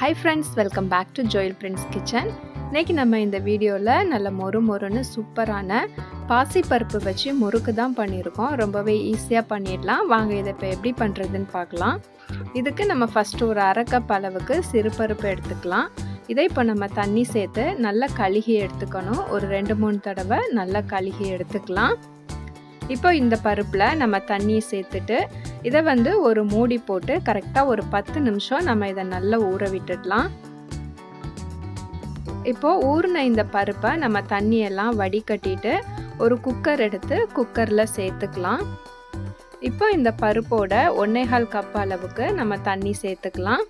Hi friends welcome back to Joyil prince kitchen இன்றைக்கி நம்ம இந்த வீடியோவில் நல்ல மொறு மொறுன்னு சூப்பரான பாசிப்பருப்பு வச்சு முறுக்கு தான் பண்ணியிருக்கோம். ரொம்பவே ஈஸியாக பண்ணிடலாம். வாங்க இதை இப்போ எப்படி பண்ணுறதுன்னு பார்க்கலாம். இதுக்கு நம்ம ஃபஸ்ட்டு ஒரு அரை கப் அளவுக்கு சிறுபருப்பு எடுத்துக்கலாம். இதை இப்போ நம்ம தண்ணி சேர்த்து நல்லா கழுகி எடுத்துக்கணும். ஒரு ரெண்டு மூணு தடவை நல்லா கழுகி எடுத்துக்கலாம். இப்போ இந்த பருப்பில் நம்ம தண்ணியை சேர்த்துட்டு இதை வந்து ஒரு மூடி போட்டு கரெக்டாக ஒரு பத்து நிமிஷம் நம்ம இதை நல்லா ஊற விட்டுடலாம். இப்போது ஊறின இந்த பருப்பை நம்ம தண்ணியெல்லாம் வடிகட்டிட்டு ஒரு குக்கர் எடுத்து குக்கரில் சேர்த்துக்கலாம். இப்போ இந்த பருப்போட ஒன்னேகால் கப் அளவுக்கு நம்ம தண்ணி சேர்த்துக்கலாம்.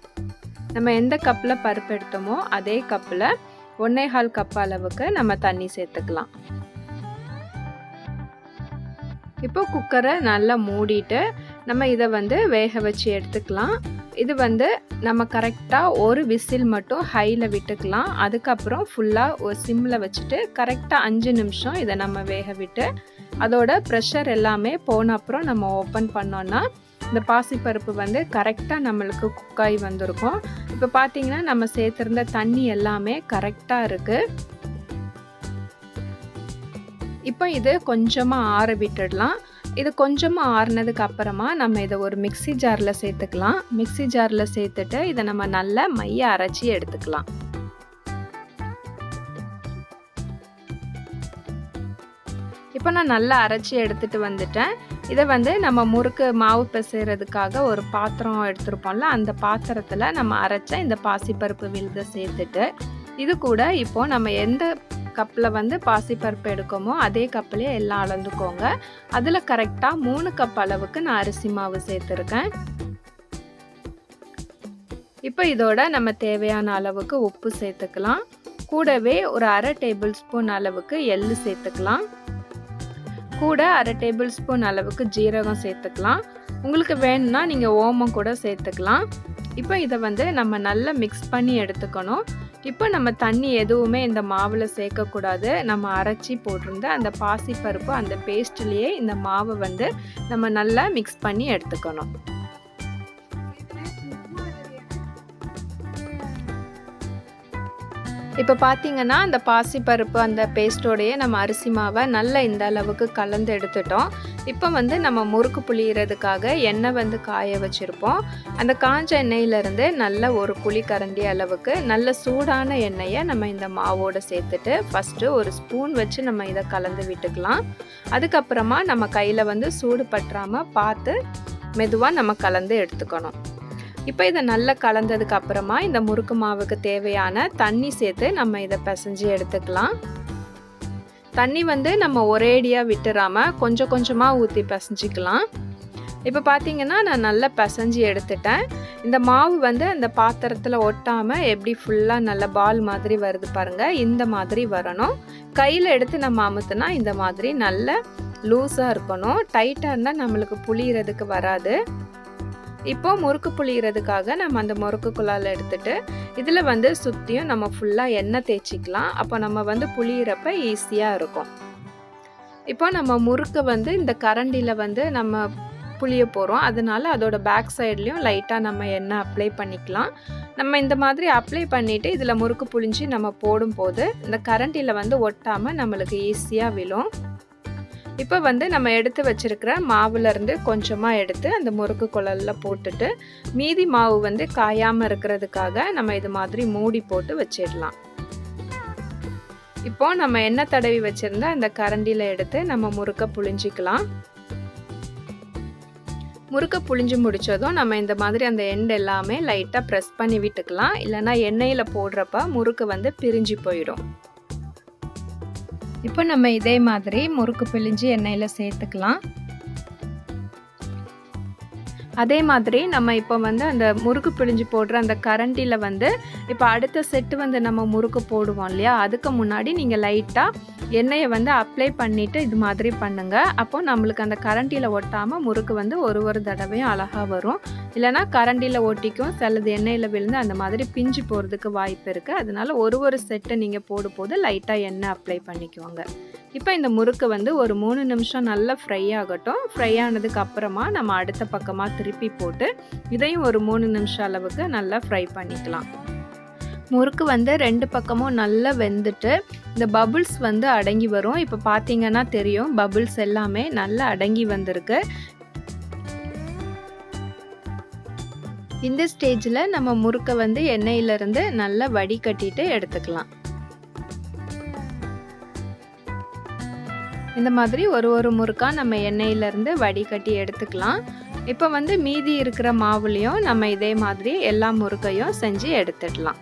நம்ம எந்த கப்பில் பருப்பு எடுத்தோமோ அதே கப்பில் ஒன்னேகால் கப் அளவுக்கு நம்ம தண்ணி சேர்த்துக்கலாம். இப்போ குக்கரை நல்லா மூடிட்டு நம்ம இதை வந்து வேக வச்சு எடுத்துக்கலாம். இது வந்து நம்ம கரெக்டாக ஒரு விசில் மட்டும் ஹையில் விட்டுக்கலாம். அதுக்கப்புறம் ஃபுல்லாக ஒரு சிம்மில் வச்சுட்டு கரெக்டாக அஞ்சு நிமிஷம் இதை நம்ம வேக விட்டு அதோட ப்ரெஷர் எல்லாமே போன அப்புறம் நம்ம ஓப்பன் பண்ணோன்னா இந்த பாசிப்பருப்பு வந்து கரெக்டாக நம்மளுக்கு குக்காகி வந்திருக்கும். இப்போ பார்த்தீங்கன்னா நம்ம சேர்த்துருந்த தண்ணி எல்லாமே கரெக்டாக இருக்குது இப்போ இது கொஞ்சமாக ஆற விட்டுடலாம். இது கொஞ்சமாக ஆறுனதுக்கு அப்புறமா நம்ம இதை ஒரு மிக்சி ஜாரில் சேர்த்துக்கலாம். மிக்சி ஜாரில் சேர்த்துட்டு இதை நம்ம நல்லா மைய அரைச்சி எடுத்துக்கலாம். இப்போ நான் நல்லா அரைச்சி எடுத்துகிட்டு வந்துட்டேன். இதை வந்து நம்ம முறுக்கு மாவு பிசைறதுக்காக ஒரு பாத்திரம் எடுத்துருப்போம்ல அந்த பாத்திரத்தில் நம்ம அரைச்ச இந்த பாசிப்பருப்பு விழுத சேர்த்துட்டு இது கூட இப்போது நம்ம எந்த கப்பில் வந்து பாசிப்பருப்பு எடுக்கோமோ அதே கப்பிலே எல்லாம் அளந்துக்கோங்க. அதில் கரெக்டாக மூணு கப் அளவுக்கு நான் அரிசி மாவு சேர்த்துருக்கேன். இப்போ இதோட நம்ம தேவையான அளவுக்கு உப்பு சேர்த்துக்கலாம். கூடவே ஒரு அரை டேபிள் ஸ்பூன் அளவுக்கு எள்ளு சேர்த்துக்கலாம். கூட அரை டேபிள் ஸ்பூன் அளவுக்கு ஜீரகம் சேர்த்துக்கலாம். உங்களுக்கு வேணும்னா நீங்கள் ஓமம் கூட சேர்த்துக்கலாம். இப்போ இதை வந்து நம்ம நல்லா மிக்ஸ் பண்ணி எடுத்துக்கணும். இப்போ நம்ம தண்ணி எதுவுமே இந்த மாவில் சேர்க்கக்கூடாது. நம்ம அரைச்சி போட்டிருந்த அந்த பாசிப்பருப்பு அந்த பேஸ்ட்லேயே இந்த மாவை வந்து நம்ம நல்லா மிக்ஸ் பண்ணி எடுத்துக்கணும். இப்போ பார்த்தீங்கன்னா அந்த பாசிப்பருப்பு அந்த பேஸ்ட்டோடையே நம்ம அரிசி மாவை நல்லா இந்த அளவுக்கு கலந்து எடுத்துட்டோம். இப்போ வந்து நம்ம முறுக்கு புளியறதுக்காக எண்ணெய் வந்து காய வச்சுருப்போம். அந்த காஞ்ச எண்ணெயிலேருந்து நல்ல ஒரு குழி கரண்டி அளவுக்கு நல்ல சூடான எண்ணெயை நம்ம இந்த மாவோடு சேர்த்துட்டு ஃபஸ்ட்டு ஒரு ஸ்பூன் வச்சு நம்ம இதை கலந்து விட்டுக்கலாம். அதுக்கப்புறமா நம்ம கையில் வந்து சூடு பற்றாமல் பார்த்து மெதுவாக நம்ம கலந்து எடுத்துக்கணும். இப்போ இதை நல்லா கலந்ததுக்கு அப்புறமா இந்த முறுக்கு மாவுக்கு தேவையான தண்ணி சேர்த்து நம்ம இதை பிசைஞ்சு எடுத்துக்கலாம். தண்ணி வந்து நம்ம ஒரேடியாக விட்டுறாமல் கொஞ்சம் கொஞ்சமாக ஊற்றி பிசைஞ்சிக்கலாம். இப்போ பார்த்தீங்கன்னா நான் நல்லா பிசைஞ்சு எடுத்துட்டேன். இந்த மாவு வந்து அந்த பாத்திரத்தில் ஒட்டாமல் எப்படி ஃபுல்லாக நல்ல பால் மாதிரி வருது பாருங்கள் இந்த மாதிரி வரணும். கையில் எடுத்து நம்ம அமுத்துனா இந்த மாதிரி நல்ல லூஸாக இருக்கணும். டைட்டாக இருந்தால் நம்மளுக்கு புளியறதுக்கு வராது. இப்போ முறுக்கு புளியறதுக்காக நம்ம அந்த முறுக்கு குழாயில் எடுத்துட்டு இதில் வந்து சுற்றியும் நம்ம ஃபுல்லாக எண்ணெய் தேய்ச்சிக்கலாம். அப்போ நம்ம வந்து புளியிறப்ப ஈஸியாக இருக்கும். இப்போ நம்ம முறுக்கு வந்து இந்த கரண்டியில் வந்து நம்ம புளிய போகிறோம் அதனால அதோட பேக் சைட்லேயும் லைட்டாக நம்ம எண்ணெய் அப்ளை பண்ணிக்கலாம். நம்ம இந்த மாதிரி அப்ளை பண்ணிவிட்டு இதில் முறுக்கு புளிஞ்சு நம்ம போடும்போது இந்த கரண்டியில் வந்து ஒட்டாமல் நம்மளுக்கு ஈஸியாக விழும். இப்போ வந்து நம்ம எடுத்து வச்சுருக்கிற மாவுலேருந்து கொஞ்சமாக எடுத்து அந்த முறுக்கு குழலில் போட்டுட்டு மீதி மாவு வந்து காயாமல் இருக்கிறதுக்காக நம்ம இது மாதிரி மூடி போட்டு வச்சிடலாம். இப்போ நம்ம எண்ணெய் தடவி வச்சுருந்த அந்த கரண்டியில் எடுத்து நம்ம முறுக்க புழிஞ்சிக்கலாம். முறுக்க புழிஞ்சு முடித்ததும் நம்ம இந்த மாதிரி அந்த எண்ட் எல்லாமே லைட்டாக ப்ரெஸ் பண்ணி விட்டுக்கலாம். இல்லைனா எண்ணெயில் போடுறப்ப முறுக்கு வந்து பிரிஞ்சு போயிடும். இப்போ நம்ம இதே மாதிரி முறுக்கு பிழிஞ்சு எண்ணெயில் சேர்த்துக்கலாம். அதே மாதிரி நம்ம இப்போ வந்து அந்த முறுக்கு பிழிஞ்சு போடுற அந்த கரண்டியில் வந்து இப்போ அடுத்த செட்டு வந்து நம்ம முறுக்கு போடுவோம் இல்லையா? அதுக்கு முன்னாடி நீங்கள் லைட்டாக எண்ணெயை வந்து அப்ளை பண்ணிவிட்டு இது மாதிரி பண்ணுங்கள் அப்போ நம்மளுக்கு அந்த கரண்டியில் ஒட்டாமல் முறுக்கு வந்து ஒரு ஒரு தடவையும் அழகாக வரும். இல்லைனா கரண்டியில் ஒட்டிக்கும் சிலது எண்ணெயில் விழுந்து அந்த மாதிரி பிஞ்சு போகிறதுக்கு வாய்ப்பு இருக்குது அதனால ஒரு ஒரு செட்டை நீங்கள் போடும்போது லைட்டாக எண்ணெய் அப்ளை பண்ணிக்குவாங்க இப்போ இந்த முறுக்கு வந்து ஒரு மூணு நிமிஷம் நல்லா ஃப்ரை ஆகட்டும். ஃப்ரை ஆனதுக்கு அப்புறமா நம்ம அடுத்த பக்கமாக திருப்பி போட்டு இதையும் ஒரு மூணு நிமிஷம் அளவுக்கு நல்லா ஃப்ரை பண்ணிக்கலாம். முறுக்கு வந்து ரெண்டு பக்கமும் நல்லா வெந்துட்டு இந்த பபுள்ஸ் வந்து அடங்கி வரும். இப்போ பார்த்தீங்கன்னா தெரியும் பபுள்ஸ் எல்லாமே நல்லா அடங்கி வந்திருக்கு. இந்த ஸ்டேஜில் நம்ம முறுக்கை வந்து எண்ணெயிலிருந்து நல்லா வடிகட்டிட்டு எடுத்துக்கலாம். இந்த மாதிரி ஒரு ஒரு முறுக்கா நம்ம எண்ணெயிலேருந்து வடிகட்டி எடுத்துக்கலாம். இப்போ வந்து மீதி இருக்கிற மாவுலேயும் நம்ம இதே மாதிரி எல்லா முறுக்கையும் செஞ்சு எடுத்துடலாம்.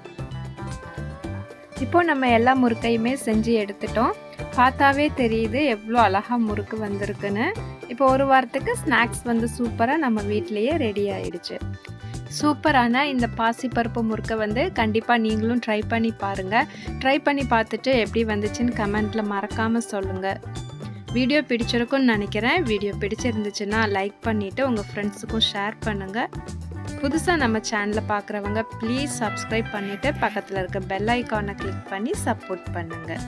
இப்போ நம்ம எல்லா முறுக்கையுமே செஞ்சு எடுத்துட்டோம். பார்த்தாவே தெரியுது எவ்வளோ அழகாக முறுக்கு வந்திருக்குன்னு. இப்போ ஒரு வாரத்துக்கு ஸ்நாக்ஸ் வந்து சூப்பராக நம்ம வீட்லேயே ரெடி ஆயிடுச்சு. சூப்பரான இந்த பாசிப்பருப்பு முறுக்கை வந்து கண்டிப்பாக நீங்களும் ட்ரை பண்ணி பாருங்கள் ட்ரை பண்ணி பார்த்துட்டு எப்படி வந்துச்சுன்னு கமெண்ட்டில் மறக்காமல் சொல்லுங்கள் வீடியோ பிடிச்சிருக்கும்னு நினைக்கிறேன். வீடியோ பிடிச்சிருந்துச்சுன்னா லைக் பண்ணிவிட்டு உங்கள் ஃப்ரெண்ட்ஸுக்கும் ஷேர் பண்ணுங்கள் புதுசாக நம்ம சேனலை பார்க்குறவங்க ப்ளீஸ் சப்ஸ்கிரைப் பண்ணிவிட்டு பக்கத்தில் இருக்க பெல் ஐக்கானை கிளிக் பண்ணி சப்போர்ட் பண்ணுங்கள்